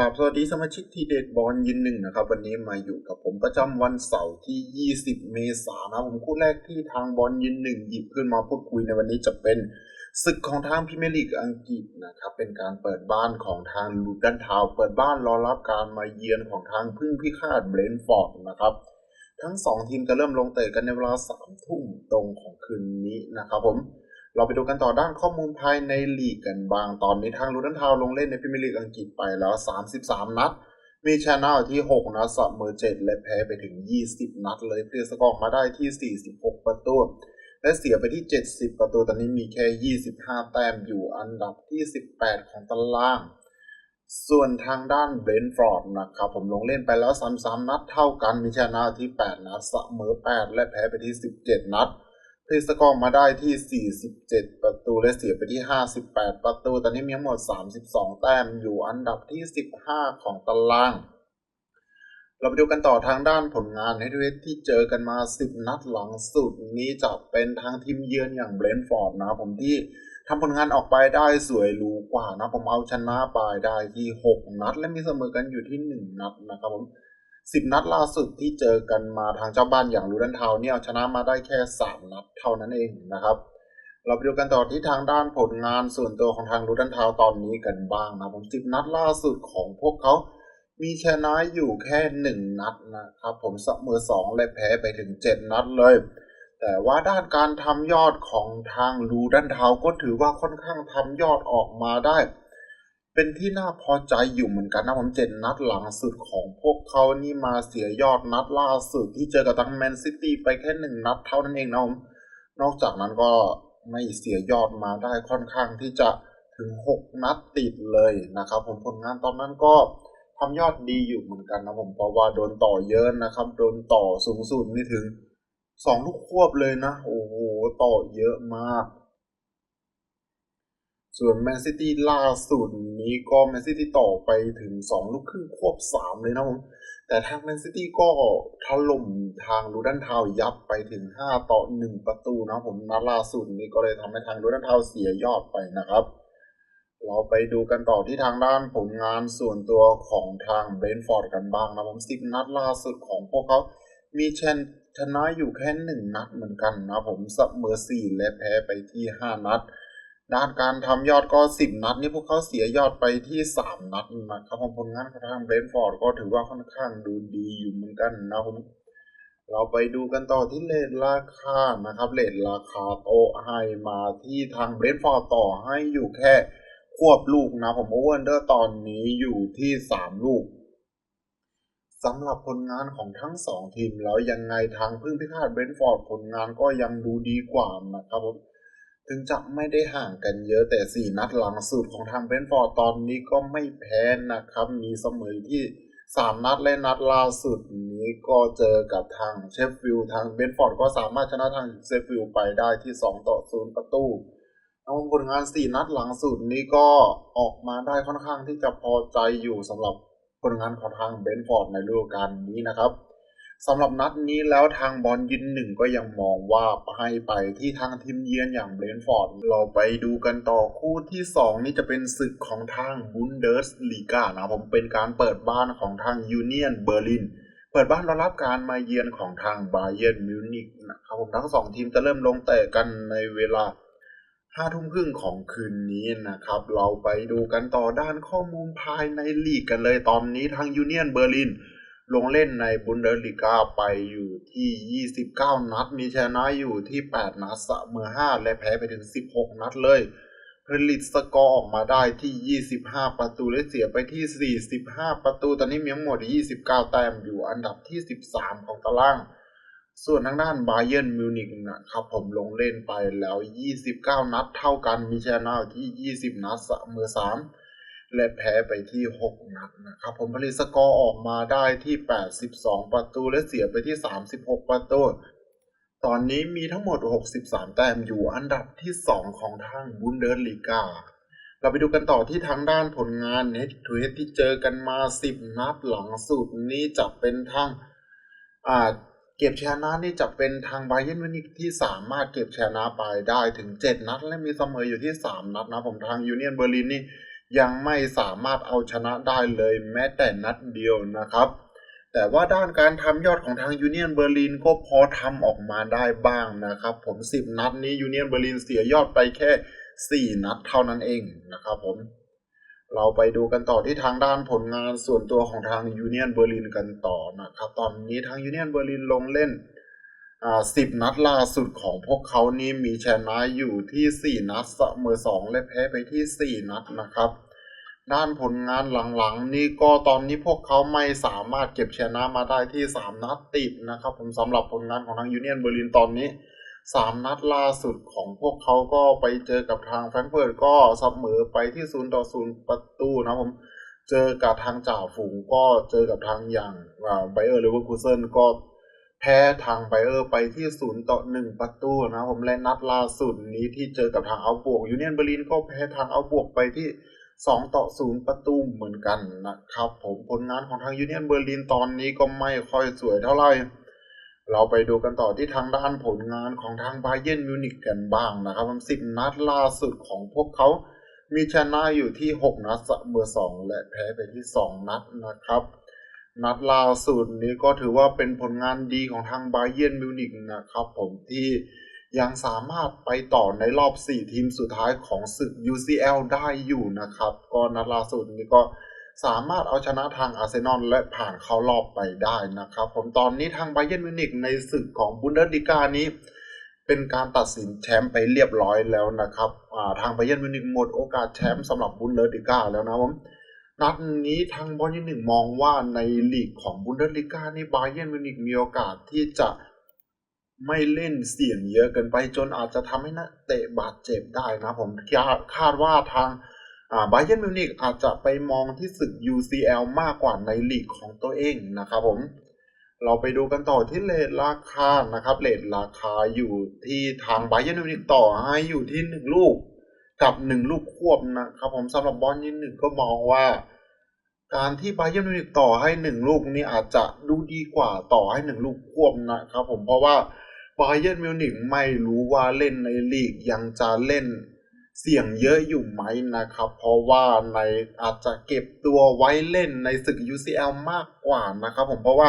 กราบสวัสดีสมาชิกทีเด็ดบอลยินหนึ่งนะครับ วันนี้มาอยู่กับผมประจำวันเสาร์ที่ 20 เมษายนนะผมคู่แรกที่ทางบอลยินหนึ่งหยิบขึ้นมาพูดคุยในวันนี้จะเป็นศึกของทางพรีเมร์ลีกอังกฤษนะครับ เป็นการเปิดบ้านของทางลูตันทาวเปิดบ้านรอรับการมาเยือนของทางพึ่งพิฆาตเบรนฟอร์ดนะครับ ทั้ง 2 ทีมจะเริ่มลงเตะกันในเวลา3ทุ่มตรงของคืนนี้นะครับผม เราไปดูกันต่อด้านข้อมูลภายในลีกกันบาง ตอนนี้ทางลูดันทาว์ลงเล่นในพรีเมียร์ลีกอังกฤษไปแล้ว 33 นัด มีชนะที่ 6 นัดเสมอ7 และแพ้ไปถึง 20 นัดเลยเพื่อสกอร์มาได้ที่ 46 ประตู และเสียไปที่ 70 ประตู ตอนนี้มีแค่ 25 แต้มอยู่อันดับที่ 18 ของตาราง ส่วนทางด้านเบรนฟอร์ดนะครับผมลงเล่นไปแล้ว 33 นัดเท่ากัน มีชนะที่ 8 นัดเสมอ 8 และแพ้ไปที่ 17 นัด เพสกอร์มาได้ที่ 47 ประตูและเสียไปที่ 58 ประตู ตอนนี้มีทั้งหมด 32 แต้มอยู่อันดับที่ 15 ของตาราง เราไปดูกันต่อทางด้านผลงานในเวทที่เจอกันมา 10 นัดหลังสุดนี้จะเป็นทางทีมเยือนอย่างเบรนฟอร์ดนะผมที่ทำผลงานออกไปได้สวยหรูกว่านะผมเอาชนะไปได้ที่ 6 นัด และมีเสมอกันอยู่ที่ 1 นัดนะครับผม สิบนัดล่าสุดที่เจอกันมาทางเจ้าบ้านอย่างลูดันทาวเนี่ยชนะมาได้แค่สามนัดเท่านั้นเองนะครับ เราไปดูกันต่อที่ทางด้านผลงานส่วนตัวของทางลูดันทาวตอนนี้กันบ้างนะผมสิบนัดล่าสุดของพวกเขามีชนะอยู่แค่หนึ่งนัดนะครับ ผมเสมอสองและแพ้ไปถึงเจ็ดนัดเลย แต่ว่าด้านการทำยอดของทางลูดันทาวก็ถือว่าค่อนข้างทำยอดออกมาได้ เป็นที่น่าพอใจอยู่เหมือนกันนะผมเจ็ดนัดหลังสุดของพวกเขานี่มาเสียยอดนัดล่าสุดที่เจอกับทั้งแมนซิตี้ไปแค่หนึ่งนัดเท่านั้นเองนะผมนอกจากนั้นก็ไม่เสียยอดมาได้ค่อนข้างที่จะถึงหกนัดติดเลยนะครับผมผลงานตอนนั้นก็ทำยอดดีอยู่เหมือนกันนะผมเพราะว่าโดนต่อเยอะนะครับ โดนต่อสูงสุดนี่ถึงสองลูกควบเลยนะ โอ้โห ต่อเยอะมาก ส่วนแมนซิตี้ล่าสุดนี้ก็แมนซิตี้ต่อไปถึง 2 ลูกครึ่งควบ 3 เลยนะผม แต่ทางแมนซิตี้ก็ถล่มทางลูดันทาวยับไปถึง 5 ต่อ 1 ประตูนะผมนัดล่าสุดนี้ก็เลยทำให้ทางลูดันทาวเสียยอดไปนะครับ เราไปดูกันต่อที่ทางด้านผลงานส่วนตัวของทางเบรนฟอร์ดกันบ้างนะผมสิบนัดล่าสุดของพวกเขา มีเชนชนะอยู่แค่หนึ่งนัดเหมือนกันนะผมเสมอสี่และแพ้ไปที่ห้านัด ด้านการทำยอดก็สิบนัด นี่พวกเขาเสียยอดไปที่สามนัดนะครับผมผลงานของทางเบรนฟอร์ดก็ถือว่าค่อนข้างดูดีอยู่เหมือนกันนะผมเราไปดูกันต่อที่เลทราคานะครับเลทราคาโตให้มาที่ทางเบรนฟอร์ดต่อให้อยู่แค่ควบลูกนะผมโอเวอร์เดอร์ตอนนี้อยู่ที่สามลูกสำหรับผลงานของทั้งสองทีมแล้วยังไงทางพึ่งพิฆาตเบรนฟอร์ดผลงานก็ยังดูดีกว่านะครับผม ถึงจะไม่ได้ห่างกันเยอะแต่ 4 นัดหลังสุดของทางเบนฟอร์ดตอนนี้ก็ไม่แพ้นะครับ มีเสมอที่ 3 นัดและนัดล่าสุดนี้ก็เจอกับทางเชฟฟิลด์ทางเบนฟอร์ดก็สามารถชนะทางเชฟฟิลด์ไปได้ที่ 2 ต่อ 0 ประตูเอาผลงาน 4 นัดหลังสุดนี้ก็ออกมาได้ค่อนข้างที่จะพอใจอยู่สำหรับผลงานของทางเบนฟอร์ดในฤดูกาลนี้นะครับ สำหรับนัดนี้แล้วทางบอลยินหนึ่งก็ยังมองว่าให้ไปที่ทางทีมเยือนอย่างเบรนฟอร์ด เราไปดูกันต่อคู่ที่ 2 นี่จะเป็นศึกของทางบุนเดสลีกานะผมเป็นการเปิดบ้านของทางยูเนียนเบอร์ลิน เปิดบ้านรอรับการมาเยือนของทางบาเย r ร์มิวนิกนะครับผมทั้งสองทีมจะเริ่มลงเตะกันในเวลาห้าทุ่มครึ่งของคืนนี้นะครับ เราไปดูกันต่อด้านข้อมูลภายในลีกกันเลยตอนนี้ทางยูเนียนเบอร์ลิน ลงเล่นในบุนเดอร์ลิกาไปอยู่ที่ 29 นัด มีชนะอยู่ที่ 8 นัดเสมอ 5 และแพ้ไปถึง 16 นัดเลยผลิตสกอร์ออกมาได้ที่ 25 ประตูและเสียไปที่ 45 ประตู ตอนนี้มีทั้งหมด 29 แต้มอยู่อันดับที่ 13 ของตาราง ส่วนทางด้านบาเยร์นมิวนิกนะครับผมลงเล่นไปแล้ว 29 นัดเท่ากัน มีชนะที่ 20 นัดเสมอ 3 และแพ้ไปที่ 6 นัดนะครับ ผมผลิตสกอร์ออกมาได้ที่ 82 ประตูและเสียไปที่ 36 ประตู ตอนนี้มีทั้งหมด 63 แต้มอยู่อันดับที่ 2 ของทางบุนเดอร์ลีกาเราไปดูกันต่อที่ทางด้านผลงานเน็ตทูเฮที่เจอกันมา 10 นัดหลังสุดนี้จะเป็นทางอ่าเก็บชนะนี่จะเป็นทางไบเยนวินิกที่สามารถเก็บชนะไปได้ถึง 7 นัด และมีเสมออยู่ที่ 3 นัดนะผมทางยูเนียนเบอร์ลินนี่ ยังไม่สามารถเอาชนะได้เลยแม้แต่นัดเดียวนะครับ แต่ว่าด้านการทำยอดของทางยูเนียนเบอร์ลินก็พอทำออกมาได้บ้างนะครับ ผม 10 นัดนี้ยูเนียนเบอร์ลินเสียยอดไปแค่ 4 นัดเท่านั้นเองนะครับผมเราไปดูกันต่อที่ทางด้านผลงานส่วนตัวของทางยูเนียนเบอร์ลินกันต่อนะครับ ตอนนี้ทางยูเนียนเบอร์ลินลงเล่น อ่า10นัดล่าสุดของพวกเขานี้มีชนะอยู่ที่4นัดเสมอ2และแพ้ไปที่4นัดนะครับ ด้านผลงานหลังๆ นี่ก็ตอนนี้พวกเขาไม่สามารถเก็บชนะมาได้ที่3นัดติดนะครับ ผมสำหรับผลงานของทางยูเนียนเบอร์ลินตอนนี้3นัดล่าสุดของพวกเขาก็ไปเจอกับทางแฟรงเฟิร์ตก็เสมอไปที่0ต่อ0ประตูนะผมเจอกับทางจ่าฝูงก็เจอกับทางอย่างไบเออร์เลเวอร์คูเซนก็ แพ้ทางไบเออร์ไปที่0ต่อ1ประตูนะผมและนัดล่าสุดนี้ที่เจอกับทางเอาบวกยูเนียนเบอร์ลินก็แพ้ทางเอาบวกไปที่2ต่อ0ประตูเหมือนกันนะครับผมผลงานของทางยูเนียนเบอร์ลินตอนนี้ก็ไม่ค่อยสวยเท่าไหร่เราไปดูกันต่อที่ทางด้านผลงานของทางบาเยิร์นมิวนิกกันบ้างนะครับผมสิบนัดล่าสุดของพวกเขามีชนะอยู่ที่ 6 นัดเสมอ2และแพ้ไปที่ 2 นัดนะครับ นัดล่าสุดนี้ก็ถือว่าเป็นผลงานดีของทางบาเยนมิวนิกนะครับผมที่ยังสามารถไปต่อในรอบ 4 ทีมสุดท้ายของศึก UCL ได้อยู่นะครับ ก็นัดล่าสุดนี้ก็สามารถเอาชนะทางอาร์เซนอลและผ่านเข้ารอบไปได้นะครับ ผมตอนนี้ทางไบเยนมิวนิกในศึกของบุนเดสลิกานี้ เป็นการตัดสินแชมป์ไปเรียบร้อยแล้วนะครับทางไบเยนมิวนิกหมดโอกาสแชมป์สำหรับบุนเดสลิกาแล้วนะผม นัดนี้ทางบอลยี่หนึ่งมองว่าในลีกของบุนเดสลิกานี่ไบเยนมิวนิกมีโอกาสที่จะไม่เล่นเสี่ยงเยอะเกินไปจนอาจจะทำให้นักเตะบาดเจ็บได้นะผมคาดว่าทางบาเยนมิวนิกอาจจะไปมองที่ศึก UCL มากกว่าในลีกของตัวเองนะครับผม เราไปดูกันต่อที่เลทราคานะครับเลทราคาอยู่ที่ทางบาเยนมิวนิกต่อให้อยู่ที่1ลูก กับ1ลูกควบนะครับผมสำหรับบอลยินหนึ่งก็มองว่า การที่บาเยิร์นมิวนิกต่อให้1ลูกนี้อาจจะดูดีกว่าต่อให้1ลูกควบนะครับผมเพราะว่าบาเยิร์นมิวนิกไม่รู้ว่าเล่นในลีกยังจะเล่นเสี่ยงเยอะอยู่ไหมนะครับ เพราะว่าในอาจจะเก็บตัวไว้เล่นในศึก UCL มากกว่านะครับผมเพราะว่า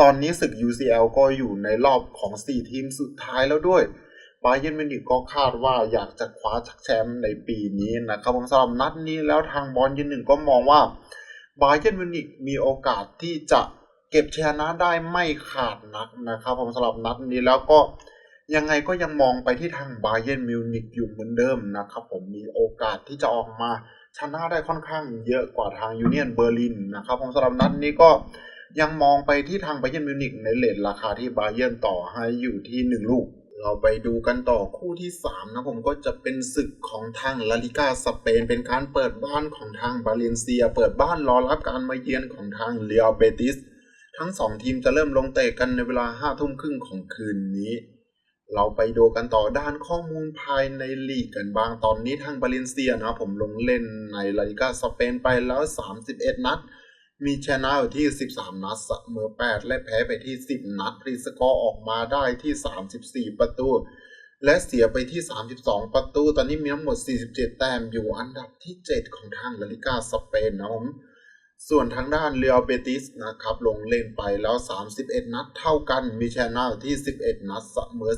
ตอนนี้ศึก UCL ก็อยู่ในรอบของ 4 ทีมสุดท้ายแล้วด้วย บาเยนมิวนิกก็คาดว่าอยากจะคว้าชักแชมป์ในปีนี้นะครับผมสำหรับนัดนี้แล้วทางบอลยืนหนึ่งก็มองว่าบาเยนมิวนิกมีโอกาสที่จะเก็บชนะได้ไม่ขาดนักนะครับผมสำหรับนัดนี้แล้วก็ยังไงก็ยังมองไปที่ทางบาเยนมิวนิกอยู่เหมือนเดิมนะครับผมมีโอกาสที่จะออกมาชนะได้ค่อนข้างเยอะกว่าทางยูเนียนเบอร์ลินนะครับผมสำหรับนัดนี้ก็ยังมองไปที่ทางบาเยนมิวนิกในเลทราคาที่บาเยิร์นต่อให้อยู่ที่ 1 ลูก เราไปดูกันต่อคู่ที่ 3 นะผมก็จะเป็นศึกของทางลาลิกาสเปน เป็นการเปิดบ้านของทางบาเลนเซีย เปิดบ้านรอรับการมาเยือนของทางเรียลเบติส ทั้ง 2 ทีมจะเริ่มลงเตะกันในเวลา5ทุ่มครึ่งของคืนนี้ เราไปดูกันต่อด้านข้อมูลภายในลีกกันบ้างตอนนี้ทางบาเลนเซียนะผมลงเล่นในลาลิกาสเปนไปแล้ว 31 นัด มีชนะอยู่ที่ 13 นัดเสมอ8 และแพ้ไปที่ 10 นัดรีสกอร์ออกมาได้ที่ 34 ประตู และเสียไปที่ 32 ประตู ตอนนี้มีทั้งหมด 47 แต้มอยู่อันดับที่ 7 ของทางลาลิกาสเปนนะผมส่วนทางด้านเรียลเบติสนะครับลงเล่นไปแล้ว 31 นัดเท่ากันมีชนะอยู่ที่ 11 นัดเสมอ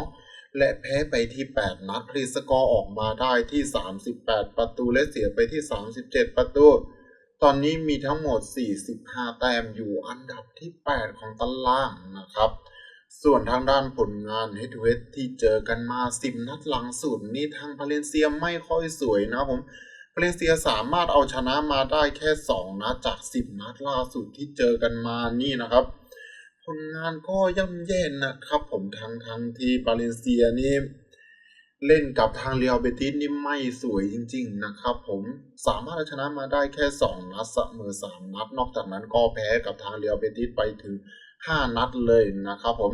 12 และแพ้ไปที่ 8 นัดรีสกอร์ออกมาได้ที่ 38 ประตู และเสียไปที่ 37 ประตู ตอนนี้มีทั้งหมด 45 แต้มอยู่อันดับที่ 8 ของตารางนะครับ ส่วนทางด้านผลงาน Head to Head ที่เจอกันมา 10 นัดหลังสุดนี่ทางพาเลนเซียไม่ค่อยสวยนะผมพาเลนเซียสามารถเอาชนะมาได้แค่ 2 นัดจาก 10 นัดล่าสุดที่เจอกันมานี่นะครับ ผลงานก็ย่ำแย่นะครับผมทางทางที่บาเลนเซียนี่ เล่นกับทางเรียลเบติสนี่ไม่สวยจริง ๆ นะครับผมสามารถชนะมาได้แค่ 2 นัดเสมอ3นัด นอกจากนั้นก็แพ้กับทางเรียลเบติสไปถึง 5 นัดเลยนะครับผม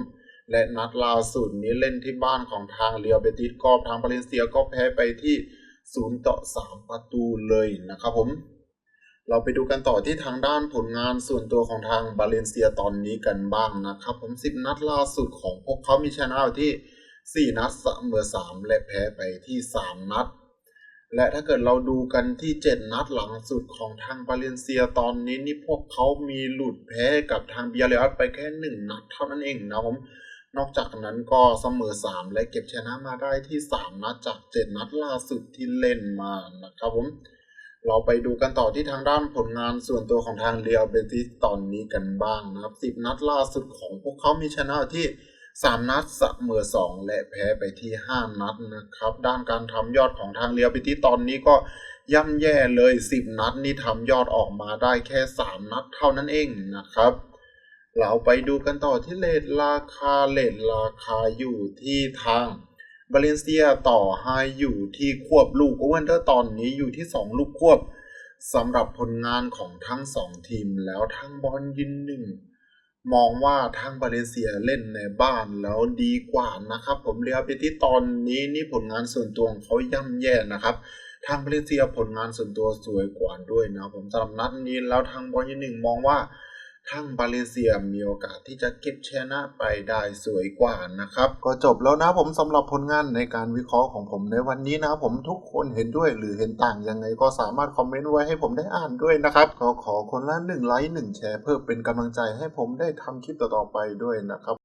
และนัดล่าสุดนี้เล่นที่บ้านของทางเรียลเบติสก็ทางบาเลนเซียก็แพ้ไปที่0ต่อ3ประตูเลยนะครับผมเราไปดูกันต่อที่ทางด้านผลงานส่วนตัวของทางบาเลนเซียตอนนี้กันบ้างนะครับผม10 นัดล่าสุดของพวกเขามีชนะอยู่ที่ 4นัดเสมอ3และแพ้ไปที่3นัด และถ้าเกิดเราดูกันที่7นัดหลังสุดของทางบาเลนเซียตอนนี้นี่พวกเขามีหลุดแพ้กับทางเบียร์เรอัลไปแค่1นัดเท่านั้นเองนะผมนอกจากนั้นก็เสมอ3และเก็บชนะมาได้ที่3นัดจาก7นัดล่าสุดที่เล่นมานะครับผมเราไปดูกันต่อที่ทางด้านผลงานส่วนตัวของทางเรียลเบติสตอนนี้กันบ้างนะครับ10นัดล่าสุดของพวกเขามีชนะที่ 3 นัดเสมอ2 และแพ้ไปที่ 5 นัดนะครับ ด้านการทำยอดของทางเรียลเบติสตอนนี้ก็ย่ำแย่เลย 10 นัดนี่ทำยอดออกมาได้แค่ 3 นัดเท่านั้นเองนะครับ เราไปดูกันต่อที่เลทราคาเลทราคาอยู่ที่ทางบาเลนเซียต่อให้อยู่ที่ควบลูกโอเวนเดอร์ตอนนี้อยู่ที่ 2 ลูกควบสำหรับผลงานของทั้ง 2 ทีมแล้วทั้งบอลยินหนึ่ง มองว่าทางบาเลเซียเล่นในบ้านแล้วดีกว่านะครับ ผมเรียลเบติสตอนนี้นี่ผลงานส่วนตัวของเขาย่ำแย่นะครับทางบาเลเซียผลงานส่วนตัวสวยกว่าด้วยนะผมสำหรับนัดนี้แล้วทางบอลยินหนึ่งมองว่า ทั้งบาเลเซียมีโอกาสที่จะเก็บชนะไปได้สวยกว่านะครับ ก็จบแล้วนะผมสำหรับผลงานในการวิเคราะห์ของผมในวันนี้นะผมทุกคนเห็นด้วยหรือเห็นต่างยังไงก็สามารถคอมเมนต์ไว้ให้ผมได้อ่านด้วยนะครับก็ขอคนละหนึ่งไลค์หนึ่งแชร์เพื่อเป็นกำลังใจให้ผมได้ทำคลิปต่อๆไปด้วยนะครับ